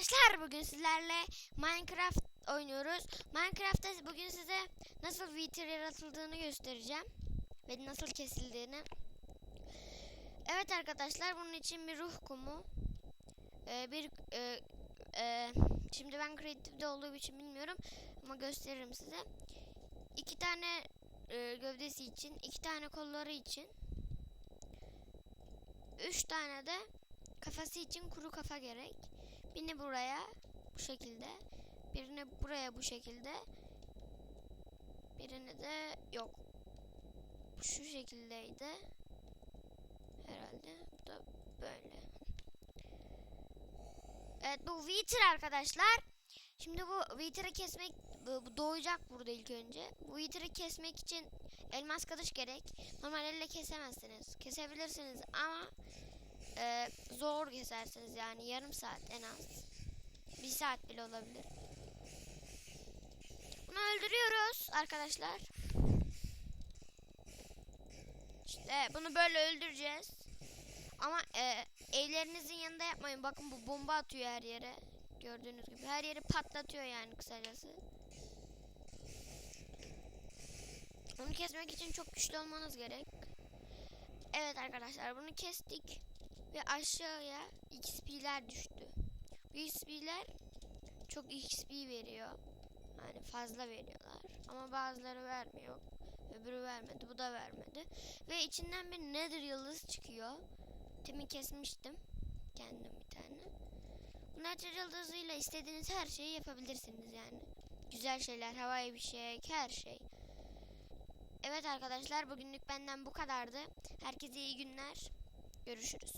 arkadaşlar bugün sizlerle Minecraft oynuyoruz. Minecraft'ta bugün size nasıl Wither yaratıldığını göstereceğim ve nasıl kesildiğini. Evet arkadaşlar bunun için bir ruh kumu, ee, bir e, e, şimdi ben kreatifde olduğum için bilmiyorum ama gösteririm size. İki tane e, gövdesi için, iki tane kolları için, üç tane de kafası için kuru kafa gerek. Birini buraya bu şekilde. Birini buraya bu şekilde. Birini de yok. Şu şekildeydi. Herhalde. Bu da böyle. Evet bu Wither arkadaşlar. Şimdi bu Wither'ı kesmek bu, doğacak burada ilk önce. Bu Wither'ı kesmek için elmas kılıç gerek. Normal elle kesemezsiniz. Kesebilirsiniz ama e, zor kesersiniz yani yarım saat en az. Bir saat bile olabilir. Bunu öldürüyoruz arkadaşlar. İşte bunu böyle öldüreceğiz. Ama e, evlerinizin yanında yapmayın. Bakın bu bomba atıyor her yere. Gördüğünüz gibi her yeri patlatıyor yani kısacası. Onu kesmek için çok güçlü olmanız gerek. Evet arkadaşlar bunu kestik. Ve aşağıya XP'ler düştü. Bu XP'ler çok XP veriyor. Yani fazla veriyorlar. Ama bazıları vermiyor. Öbürü vermedi. Bu da vermedi. Ve içinden bir nether yıldız çıkıyor. Demin kesmiştim. Kendim bir tane. Bu nether yıldızıyla istediğiniz her şeyi yapabilirsiniz yani. Güzel şeyler, havai bir şey, her şey. Evet arkadaşlar bugünlük benden bu kadardı. Herkese iyi günler. Görüşürüz.